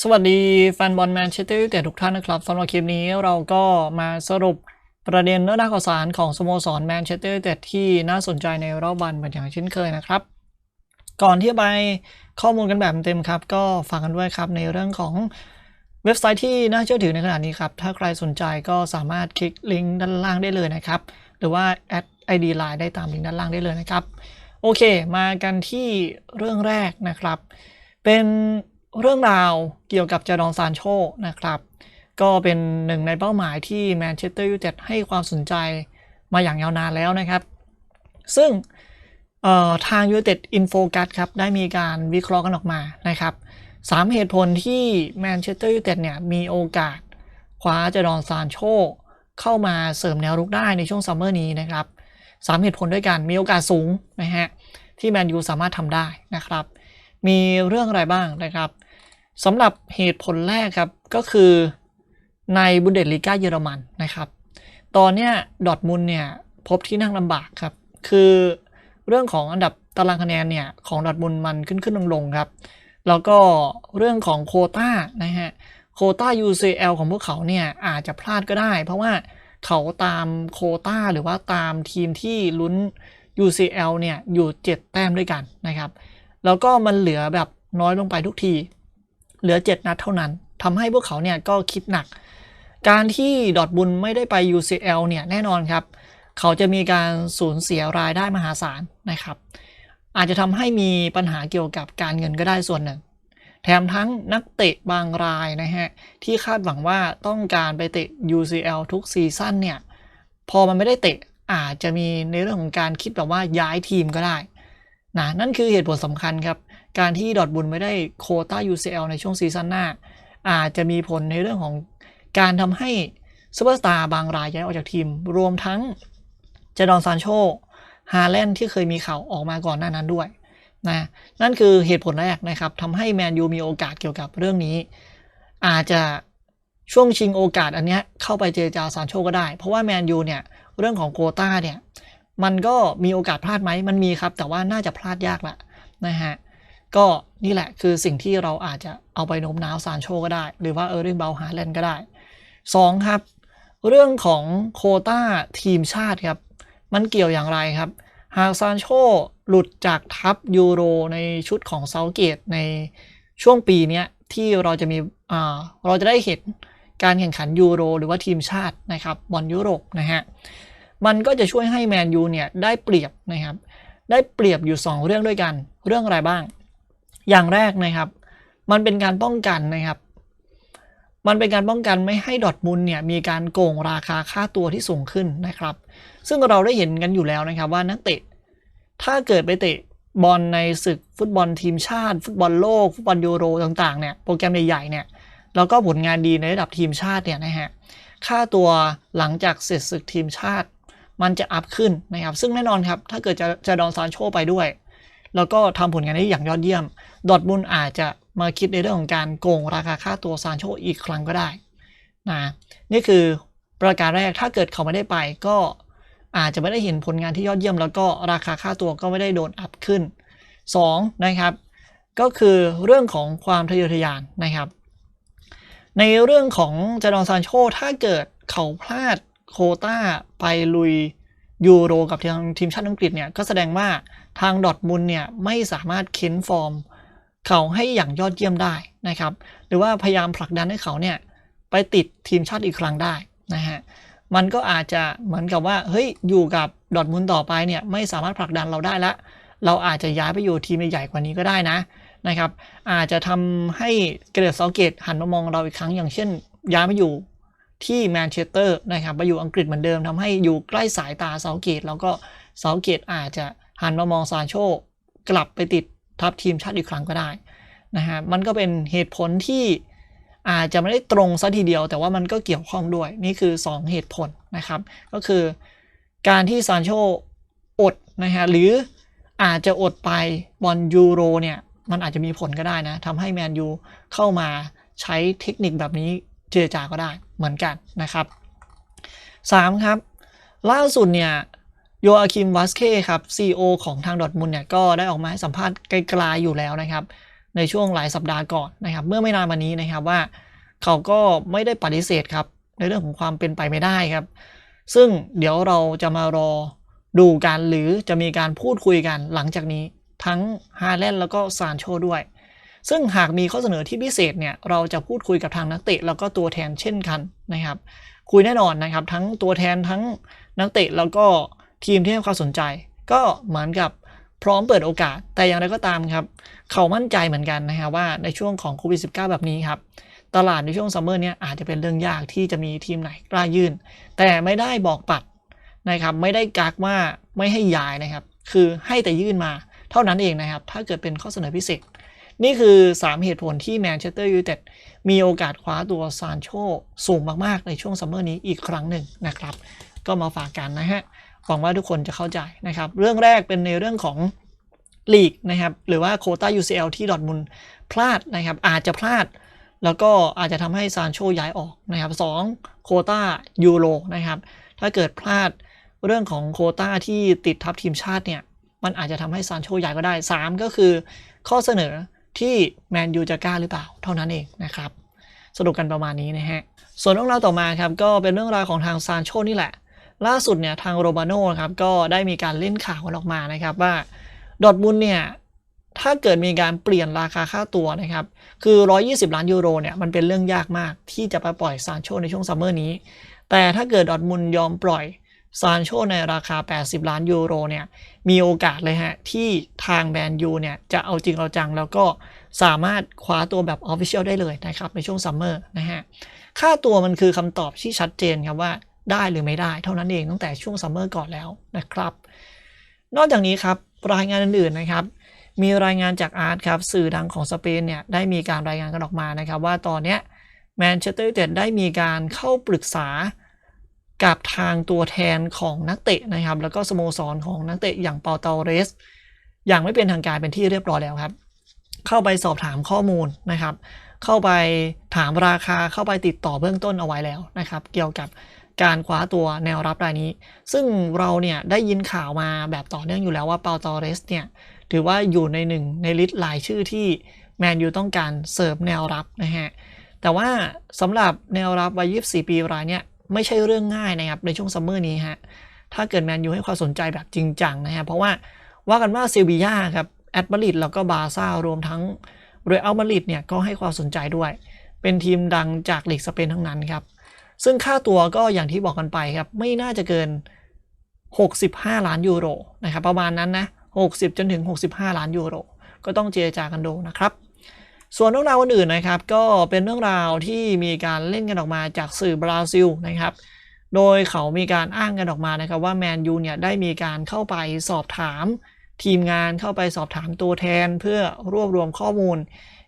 สวัสดีแฟนบอลแมนเชสเตอร์ยูไนเต็ดทุกท่านนะครับสำหรับคลิปนี้เราก็มาสรุปประเด็นเรื่องราวข่าวสารของสโมสรแมนเชสเตอร์ยูไนเต็ดที่น่าสนใจในรอบวันเหมือนอย่างเช่นเคยนะครับ ก่อนที่จะไปข้อมูลกันแบบเต็มครับ ก็ฝากกันด้วยครับในเรื่องของเว็บไซต์ที่น่าเชื่อถือในขณะนี้ครับ ถ้าใครสนใจก็สามารถคลิกลิงก์ด้านล่างได้เลยนะครับ หรือว่าแอด ID Line ได้ตามลิงก์ด้านล่างได้เลยนะครับ โอเค มากันที่เรื่องแรกนะครับ เป็น เรื่องราวเกี่ยวกับจาดอนซานโชนะครับ ก็เป็นหนึ่งในเป้าหมายที่แมนเชสเตอร์ยูไนเต็ดให้ความสนใจมาอย่างยาวนานแล้วนะครับ ซึ่งทางยูไนเต็ดอินโฟกัสครับ ได้มีการวิเคราะห์กันออกมานะครับสามเหตุผลที่แมนเชสเตอร์ยูไนเต็ดเนี่ยมีโอกาสคว้าจาดอนซานโชเข้ามาเสริมแนวรุกได้ในช่วงซัมเมอร์นี้นะครับสามเหตุผลด้วยกันมีโอกาสสูงนะฮะที่แมนยูสามารถทำได้นะครับ มีเรื่องอะไรบ้างนะครับสำหรับเหตุผลแรกครับก็คือในบุนเดสลีกาเยอรมันนะครับ ตอนเนี้ยดอทมุนเนี่ยพบที่นั่งลำบากครับ คือเรื่องของอันดับตารางคะแนนเนี่ยของดอทมุนมันขึ้นขึ้นลงลงครับ แล้วก็เรื่องของโคต้านะฮะโคต้า UCL ของพวกเขาเนี่ยอาจจะพลาดก็ได้ เพราะว่าเขาตามโคต้าหรือว่าตามทีมที่ลุ้น UCL เนี่ยอยู่ 7 แต้มด้วยกันนะครับ แล้วก็มันเหลือแบบน้อยลงไปทุกที เหลือ 7 นัดเท่านั้นทำให้พวกเขาเนี่ยก็คิดหนัก การที่ดอทบุนไม่ได้ไป UCL เนี่ยแน่นอนครับ เขาจะมีการสูญเสียรายได้มหาศาลนะครับ อาจจะทำให้มีปัญหาเกี่ยวกับการเงินก็ได้ส่วนหนึ่ง แถมทั้งนักเตะบางรายนะฮะ ที่คาดหวังว่าต้องการไปเตะ UCL ทุกซีซั่นเนี่ย พอมันไม่ได้เตะอาจจะมีในเรื่องของการคิดแบบว่าย้ายทีมก็ได้ นะนั่นคือเหตุผลสำคัญครับ การที่ดอทบุนไม่ได้โคต้า UCL ในช่วงซีซั่นหน้า อาจจะมีผลในเรื่องของการทำให้ซูเปอร์สตาร์บางรายย้ายออกจากทีม รวมทั้งเจดอนซานโชฮาแลนด์ที่เคยมีข่าวออกมาก่อนหน้านั้นด้วยนะนั่นคือเหตุผลแรกนะครับทำให้แมนยูมีโอกาสเกี่ยวกับเรื่องนี้ อาจจะช่วงชิงโอกาสอันนี้เข้าไปเจรจาซานโชก็ได้ เพราะว่าแมนยูเนี่ยเรื่องของโคต้าเนี่ย มันก็มีโอกาสพลาดไหมมันมีครับ แต่ว่าน่าจะพลาดยากละนะฮะก็นี่แหละคือสิ่งที่เราอาจจะเอาไปโน้มน้าวซานโชก็ได้ หรือว่าเออร์ริงเบลฮาแลนด์ก็ได้ 2 ครับ เรื่องของโคต้าทีมชาติครับ มันเกี่ยวอย่างไรครับ หากซานโชหลุดจากทัพยูโรในชุดของเซาเกตในช่วงปีนี้ที่เราจะมีอ่าเราจะได้เห็นการแข่งขันยูโรหรือว่าทีมชาตินะครับบอลยุโรปนะฮะ มันก็จะช่วยให้แมนยูเนี่ยได้เปรียบนะครับ ได้เปรียบอยู่ 2 เรื่องด้วยกัน เรื่องอะไรบ้าง อย่างแรกนะครับ มันเป็นการป้องกันนะครับ มันเป็นการป้องกันไม่ให้ดอทมุนด์เนี่ยมีการโกงราคาค่าตัวที่สูงขึ้นนะครับ ซึ่งเราได้เห็นกันอยู่แล้วนะครับว่านักเตะ ถ้าเกิดไปเตะบอลในศึกฟุตบอลทีมชาติ ฟุตบอลโลก ฟุตบอลยูโรต่างๆเนี่ยโปรแกรมใหญ่ๆเนี่ยแล้วก็ผลงานดีในระดับทีมชาติเนี่ยนะฮะค่าตัวหลังจากเสร็จศึกทีมชาติ มันจะอัพขึ้นนะครับ ซึ่งแน่นอนครับ ถ้าเกิดจะจะดอนซานโชไปด้วย แล้วก็ทำผลงานได้อย่างยอดเยี่ยม ดอทมุนด์อาจจะมาคิดในเรื่องของการโกงราคาค่าตัวซานโชอีกครั้งก็ได้นะนี่คือประการแรกถ้าเกิดเขาไม่ได้ไปก็อาจจะไม่ได้เห็นผลงานที่ยอดเยี่ยม แล้วก็ราคาค่าตัวก็ไม่ได้โดนอัพขึ้น 2 นะครับ ก็คือเรื่องของความทะเยอทะยานนะครับ ในเรื่องของจารอนซานโชถ้าเกิดเขาพลาด โคต้าไปลุยยูโรกับทางทีมชาติอังกฤษเนี่ยก็แสดงว่าทางดอทมุนเนี่ยไม่สามารถเค้นฟอร์ม เขาให้อย่างยอดเยี่ยมได้นะครับ หรือว่าพยายามผลักดันให้เขาเนี่ยไปติดทีมชาติอีกครั้งได้นะฮะมันก็อาจจะเหมือนกับว่าเฮ้ยอยู่กับดอทมุนต่อไปเนี่ยไม่สามารถผลักดันเราได้ละเราอาจจะย้ายไปอยู่ทีมใหญ่กว่านี้ก็ได้นะนะครับ อาจจะทำให้เกเรตเซาเกตหันมามองเราอีกครั้งอย่างเช่นย้ายมาอยู่ ที่แมนเชสเตอร์นะครับมาอยู่อังกฤษเหมือนเดิมทำให้อยู่ใกล้สายตาเซาเกตแล้วก็เซาเกตอาจจะหันมามองซานโชกลับไปติดทัพทีมชาติอีกครั้งก็ได้นะฮะมันก็เป็นเหตุผลที่อาจจะไม่ได้ตรงซะทีเดียว แต่ว่ามันก็เกี่ยวข้องด้วยนี่คือ 2 เหตุผลนะครับ ก็คือการที่ซานโชอดนะฮะหรืออาจจะอดไปบอลยูโรเนี่ยมันอาจจะมีผลก็ได้นะทำให้แมนยูเข้ามาใช้เทคนิคแบบนี้ เจรจาก็ได้เหมือนกันนะครับ 3 ครับ ล่าสุดเนี่ยโยอาคิมวัสเคครับ CEO ของทางดอทมุนเนี่ยก็ได้ออกมาให้สัมภาษณ์ไกลๆอยู่แล้วนะครับ ในช่วงหลายสัปดาห์ก่อนนะครับ เมื่อไม่นานมานี้นะครับว่าเขาก็ไม่ได้ปฏิเสธครับ ในเรื่องของความเป็นไปไม่ได้ครับ ซึ่งเดี๋ยวเราจะมารอดูกันหรือจะมีการพูดคุยกันหลังจากนี้ทั้งฮาแลนด์แล้วก็ซานโชด้วย ซึ่งหากมีข้อเสนอที่พิเศษเนี่ยเราจะพูดคุยกับทางนักเตะแล้วก็ตัวแทนเช่นกันนะครับ คุยแน่นอนนะครับทั้งตัวแทนทั้งนักเตะแล้วก็ทีมที่ให้ความสนใจ ก็เหมือนกับพร้อมเปิดโอกาส แต่อย่างไรก็ตามครับ เขามั่นใจเหมือนกันนะครับว่าในช่วงของโควิด -19 แบบนี้ครับ ตลาดในช่วงซัมเมอร์เนี่ยอาจจะเป็นเรื่องยากที่จะมีทีมไหนกล้ายื่น แต่ไม่ได้บอกปัดนะครับไม่ได้กักว่าไม่ให้ย้ายนะครับ คือให้แต่ยื่นมาเท่านั้นเองนะครับ ถ้าเกิดเป็นข้อเสนอพิเศษ นี่คือ 3 เหตุผลที่แมนเชสเตอร์ยูไนเต็ดมีโอกาสคว้าตัวซานโชสูงมาก ๆ ในช่วงซัมเมอร์นี้อีกครั้งหนึ่งนะครับ ก็มาฝากกันนะฮะ หวังว่าทุกคนจะเข้าใจนะครับ เรื่องแรกเป็นในเรื่องของลีกนะครับ หรือว่าโคต้า UCL ที่ดอทมุนพลาดนะครับ อาจจะพลาด แล้วก็อาจจะทำให้ซานโชย้ายออกนะครับสองโคต้ายูโรนะครับ ถ้าเกิดพลาดเรื่องของโคต้าที่ติดทัพทีมชาติเนี่ย มันอาจจะทำให้ซานโชย้ายก็ได้ 3 ก็คือข้อเสนอ ที่แมนยูจะกล้าหรือเปล่าเท่านั้นเองนะครับ สรุปกันประมาณนี้นะฮะ ส่วนเรื่องราวต่อมาครับก็เป็นเรื่องราวของทางซานโชนี่แหละ ล่าสุดเนี่ยทางโรบาโน่ครับก็ได้มีการเล่นข่าวกันออกมานะครับว่าดอทมุนเนี่ยถ้าเกิดมีการเปลี่ยนราคาค่าตัวนะครับ คือ 120 ล้านยูโรเนี่ยมันเป็นเรื่องยากมากที่จะไปปล่อยซานโชในช่วงซัมเมอร์นี้ แต่ถ้าเกิดดอทมุนยอมปล่อย ซานโชในราคา 80 ล้านยูโรเนี่ยมีโอกาสเลยฮะ ที่ทางแบรนด์ยูเนี่ยจะเอาจริงเอาจัง แล้วก็สามารถคว้าตัวแบบออฟฟิเชียลได้เลยนะครับ ในช่วงซัมเมอร์นะฮะ ค่าตัวมันคือคำตอบที่ชัดเจนครับว่าได้หรือไม่ได้ เท่านั้นเองตั้งแต่ช่วงซัมเมอร์ก่อนแล้วนะครับ นอกจากนี้ครับรายงานอื่นๆนะครับมีรายงานจากอาร์ตครับสื่อดังของสเปนเนี่ยได้มีการรายงานกันออกมานะครับว่าตอนนี้แมนเชสเตอร์ยูไนเต็ดได้มีการเข้าปรึกษา กับทางตัวแทนของนักเตะนะครับ แล้วก็สโมสรของนักเตะอย่างเปาเตเรส อย่างไม่เป็นทางการเป็นที่เรียบร้อยแล้วครับ เข้าไปสอบถามข้อมูลนะครับ เข้าไปถามราคาเข้าไปติดต่อเบื้องต้นเอาไว้แล้วนะครับ เกี่ยวกับการคว้าตัวแนวรับรายนี้ ซึ่งเราเนี่ยได้ยินข่าวมาแบบต่อเนื่องอยู่แล้วว่าเปาเตเรสเนี่ยถือว่าอยู่ในหนึ่งในลิสต์รายชื่อที่แมนยูต้องการเสร์ฟแนวรับนะฮะ แต่ว่าสำหรับแนวรับวัย24 ปีรายเนี่ย ไม่ใช่เรื่องง่ายนะครับในช่วงซัมเมอร์นี้ฮะถ้าเกิดแมนยูให้ความสนใจแบบจริงจังนะฮะเพราะว่าว่ากันว่าเซบียาครับแอตมาริดแล้วก็บาซ่ารวมทั้งเรอัลมาริดเนี่ยก็ให้ความสนใจด้วย เป็นทีมดังจากลีกสเปนทั้งนั้นครับซึ่งค่าตัวก็อย่างที่บอกกันไปครับไม่น่าจะเกิน 65 ล้านยูโรนะครับประมาณนั้นนะ60 จนถึง 65 ล้านยูโร ก็ต้องเจรจากันดูนะครับ ส่วนเรื่องราวอื่นๆนะครับ ก็เป็นเรื่องราวที่มีการเล่นกันออกมาจากสื่อบราซิลนะครับ โดยเขามีการอ้างกันออกมานะครับว่าแมนยูเนี่ยได้มีการเข้าไปสอบถาม ทีมงานเข้าไปสอบถามตัวแทน เพื่อรวบรวมข้อมูล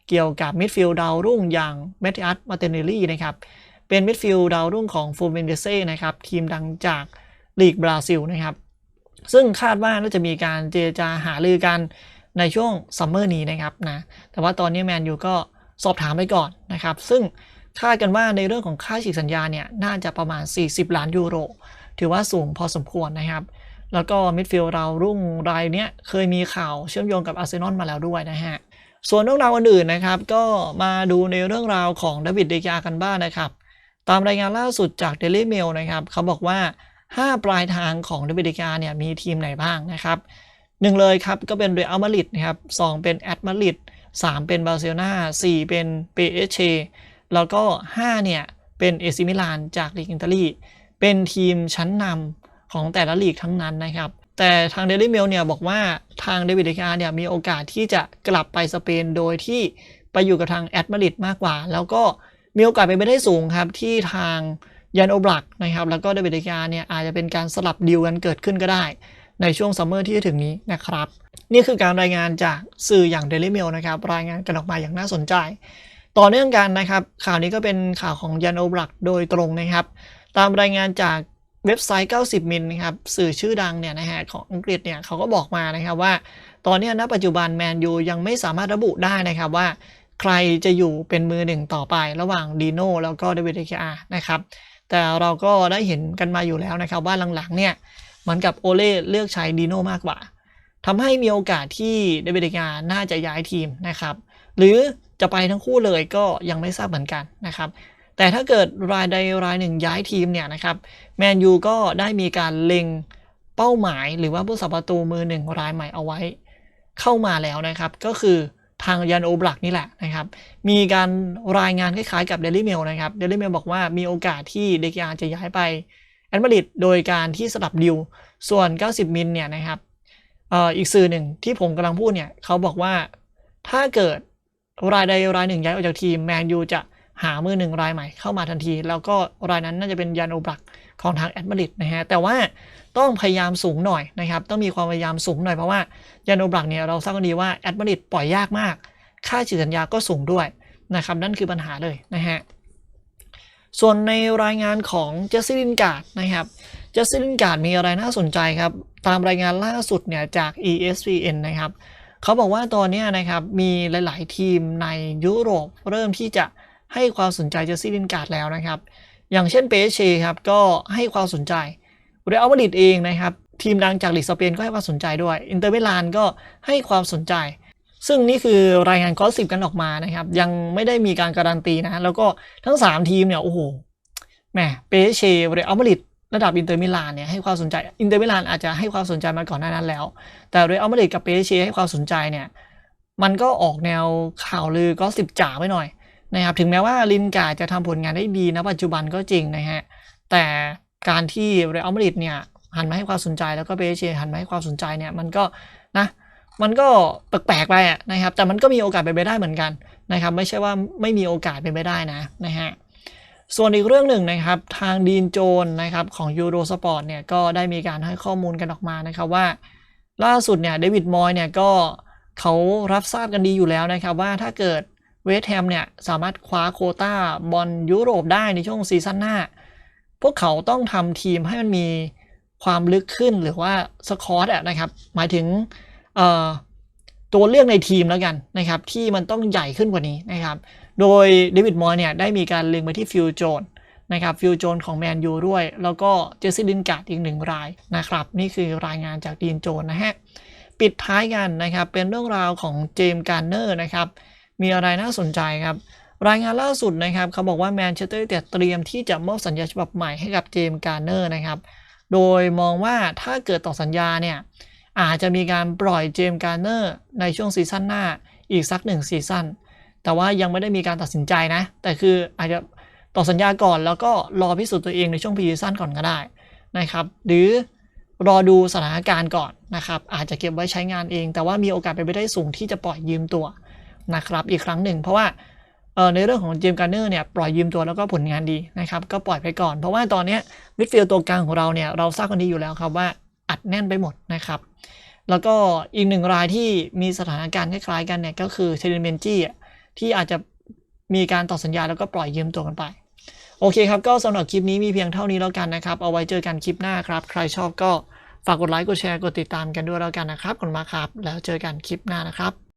เกี่ยวกับมิดฟิลด์ดาวรุ่งอย่างเมติอัสมาเตเนลลี่นะครับเป็นมิดฟิลด์ดาวรุ่งของฟูเวนเดเซ่นะครับทีมดังจากลีกบราซิลนะครับซึ่งคาดว่าน่าจะมีการเจรจาหารือกัน ในช่วงซัมเมอร์นี้นะครับนะแต่ว่าตอนนี้แมนยูก็สอบถามไปก่อนนะครับ ซึ่งคาดกันว่าในเรื่องของค่าฉีกสัญญาเนี่ยน่าจะประมาณ 40 ล้านยูโร ถือว่าสูงพอสมควรนะครับ แล้วก็มิดฟิลด์เรารุ่งรายเนี้ยเคยมีข่าวเชื่อมโยงกับอาร์เซนอลมาแล้วด้วยนะฮะส่วนเรื่องราวอื่นๆนะครับ ก็มาดูในเรื่องราวของดวิดเดกากันบ้างนะครับ ตามรายงานล่าสุดจากเดลี่เมลนะครับเขาบอกว่า 5 ปลายทางของดวิดเดกาเนี่ยมีทีมไหนบ้างนะครับ หนึ่งเลยครับ ก็เป็นเรอัลมาดริดนะครับสองเป็นแอตมาดริดสามเป็นบาร์เซโลนาสี่เป็นเปเอเชแล้วก็ห้าเนี่ย เป็นเอซิมิลานจากลีกอิตาลีเป็นทีมชั้นนำของแต่ละลีกทั้งนั้นนะครับ แต่ทางเดลิเมลเนี่ยบอกว่าทางเดวิดเดกาเนี่ยมีโอกาสที่จะกลับไปสเปนโดยที่ไปอยู่กับทางแอตมาดริดมากกว่า แล้วก็มีโอกาสไปไม่ได้สูงครับ ที่ทางยันโอบลักนะครับแล้วก็เดวิดเดกาเนี่ยอาจจะเป็นการสลับดีลกันเกิดขึ้นก็ได้ ในช่วงซัมเมอร์ที่จะถึงนี้นะครับ นี่คือการรายงานจากสื่ออย่าง Daily Mail นะครับ รายงานกันออกมาอย่างน่าสนใจ ต่อเนื่องกันนะครับ ข่าวนี้ก็เป็นข่าวของยันโอบลักโดยตรงนะครับ ตามรายงานจากเว็บไซต์ 90 มิลนะครับสื่อชื่อดังเนี่ยนะฮะของอังกฤษเนี่ยเขาก็บอกมานะครับว่า ตอนนี้ณปัจจุบันแมนยูยังไม่สามารถระบุได้นะครับว่า ใครจะอยู่เป็นมือหนึ่งต่อไประหว่างดีโน่แล้วก็เดวิดเอเคอานะครับแต่เราก็ได้เห็นกันมาอยู่แล้วนะครับว่าหลังๆเนี่ย เหมือนกับโอเล่เลือกใช้ดีโน่มากกว่าทำให้มีโอกาสที่เดวิดเกาน่าจะย้ายทีมนะครับ หรือจะไปทั้งคู่เลยก็ยังไม่ทราบเหมือนกันนะครับ แต่ถ้าเกิดรายใดรายหนึ่งย้ายทีมเนี่ยนะครับแมนยูก็ได้มีการเล็งเป้าหมายหรือว่าผู้สับประตูมือหนึ่งรายใหม่เอาไว้ เข้ามาแล้วนะครับ ก็คือทางยันโอบลักนี่แหละนะครับ มีการรายงานคล้ายๆกับเดลิเมลนะครับเดลิเมลบอกว่ามีโอกาสที่เดกยาจะย้ายไป นมาริดโดยการที่สลับดิว ส่วน 90 มิลเนี่ยนะครับอีกสื่อหนึ่งที่ผมกำลังพูดเนี่ยเขาบอกว่าถ้าเกิดรายใดรายหนึ่งย้ายออกจากทีมแมนยูจะหามือหนึ่งรายใหม่เข้ามาทันที แล้วก็รายนั้นน่าจะเป็นยันโอบลักของทางแอดมาริดนะฮะแต่ว่าต้องพยายามสูงหน่อยนะครับ ต้องมีความพยายามสูงหน่อยเพราะว่ายันโอบลักเนี่ยเราทราบกันดีว่าแอดมาริดปล่อยยากมาก ค่าฉีดสัญญาก็สูงด้วยนะครับนั่นคือปัญหาเลยนะฮะ ส่วนในรายงานของเจสซี่ลินการ์ดนะครับเจสซี่ลินการ์ดมีอะไรน่าสนใจครับ ตามรายงานล่าสุดเนี่ยจาก ESPN นะครับเขาบอกว่าตอนนี้นะครับมีหลาย ๆ ทีมในยุโรปเริ่มที่จะให้ความสนใจเจสซี่ลินการ์ดแล้วนะครับ อย่างเช่นเปเชครับก็ให้ความสนใจเรอัลมาดริดเองนะครับทีมดังจากลีกสเปนก็ให้ความสนใจด้วย อินเตอร์เมลานก็ให้ความสนใจ ซึ่งนี่คือรายงานกอสิบกันออกมานะครับ ยังไม่ได้มีการการันตีนะ แล้วก็ทั้ง 3 ทีมเนี่ย โอ้โหแหมเปเชเรอัลมาริดระดับอินเตอร์มิลานเนี่ยให้ความสนใจอินเตอร์มิลานอาจจะให้ความสนใจมาก่อนหน้านั้นแล้ว แต่เรอัลมาริดกับเปเชให้ความสนใจเนี่ยมันก็ออกแนวข่าวลือก็สิบจ๋าไปหน่อยนะครับถึงแม้ว่าลินกาจะทำผลงานได้ดีนะปัจจุบันก็จริงนะฮะแต่การที่เรอัลมาริดเนี่ยหันมาให้ความสนใจแล้วก็เปเชหันมาให้ความสนใจเนี่ยมันก็ มันก็แปลกๆไปอะนะครับ แต่มันก็มีโอกาสเป็นไปได้เหมือนกันนะครับ ไม่ใช่ว่าไม่มีโอกาสเป็นไปได้นะนะฮะส่วนอีกเรื่องหนึ่งนะครับ ทางดีนโจนนะครับของยูโรสปอร์ตเนี่ยก็ได้มีการให้ข้อมูลกันออกมานะครับว่า ล่าสุดเนี่ยเดวิดมอยเนี่ยก็เขารับทราบกันดีอยู่แล้วนะครับว่าถ้าเกิดเวสต์แฮมเนี่ยสามารถคว้าโคต้าบอลยุโรปได้ในช่วงซีซั่นหน้า พวกเขาต้องทำทีมให้มันมีความลึกขึ้นหรือว่าสคอตอะนะครับหมายถึง ตัวเลือกในทีมแล้วกันนะครับที่มันต้องใหญ่ขึ้นกว่านี้นะครับโดยเดวิดมอยเนี่ยได้มีการเล็งไปที่ฟิลโจนนะครับฟิลโจนของแมนยูด้วย แล้วก็เจสซี่ลินการ์ดอีกหนึ่งรายนะครับนี่คือรายงานจากดีนโจนนะฮะปิดท้ายกันนะครับเป็นเรื่องราวของเจมส์การ์เนอร์นะครับมีอะไรน่าสนใจครับรายงานล่าสุดนะครับเขาบอกว่าแมนเชสเตอร์ยูไนเต็ดเตรียมที่จะมอบสัญญาฉบับใหม่ให้กับเจมส์การ์เนอร์นะครับโดยมองว่าถ้าเกิดต่อสัญญาเนี่ย อาจจะมีการปล่อยเจมส์การ์เนอร์ในช่วงซีซั่นหน้าอีกสักหนึ่งซีซั่นแต่ว่ายังไม่ได้มีการตัดสินใจนะ แต่คืออาจจะต่อสัญญาก่อนแล้วก็รอพิสูจน์ตัวเองในช่วงพีซีซั่นก่อนก็ได้นะครับหรือรอดูสถานการณ์ก่อนนะครับ อาจจะเก็บไว้ใช้งานเอง แต่ว่ามีโอกาสเป็นไปได้สูงที่จะปล่อยยืมตัวนะครับอีกครั้งหนึ่ง เพราะว่าในเรื่องของเจมส์การ์เนอร์เนี่ยปล่อยยืมตัวแล้วก็ผลงานดีนะครับ ก็ปล่อยไปก่อน เพราะว่าตอนนี้มิดฟิลด์ตัวกลางของเราเนี่ยเราทราบกันดีอยู่แล้วครับว่า อัดแน่นไปหมดนะครับ แล้วก็อีกหนึ่งรายที่มีสถานการณ์คล้ายๆกันเนี่ยก็คือเทเลเมนจี้ที่อาจจะมีการต่อสัญญาแล้วก็ปล่อยยืมตัวกันไป โอเคครับ ก็สำหรับคลิปนี้มีเพียงเท่านี้แล้วกันนะครับ เอาไว้เจอกันคลิปหน้าครับ ใครชอบก็ฝากกดไลค์กดแชร์กดติดตามกันด้วยแล้วกันนะครับขอบคุณมากครับ แล้วเจอกันคลิปหน้านะครับ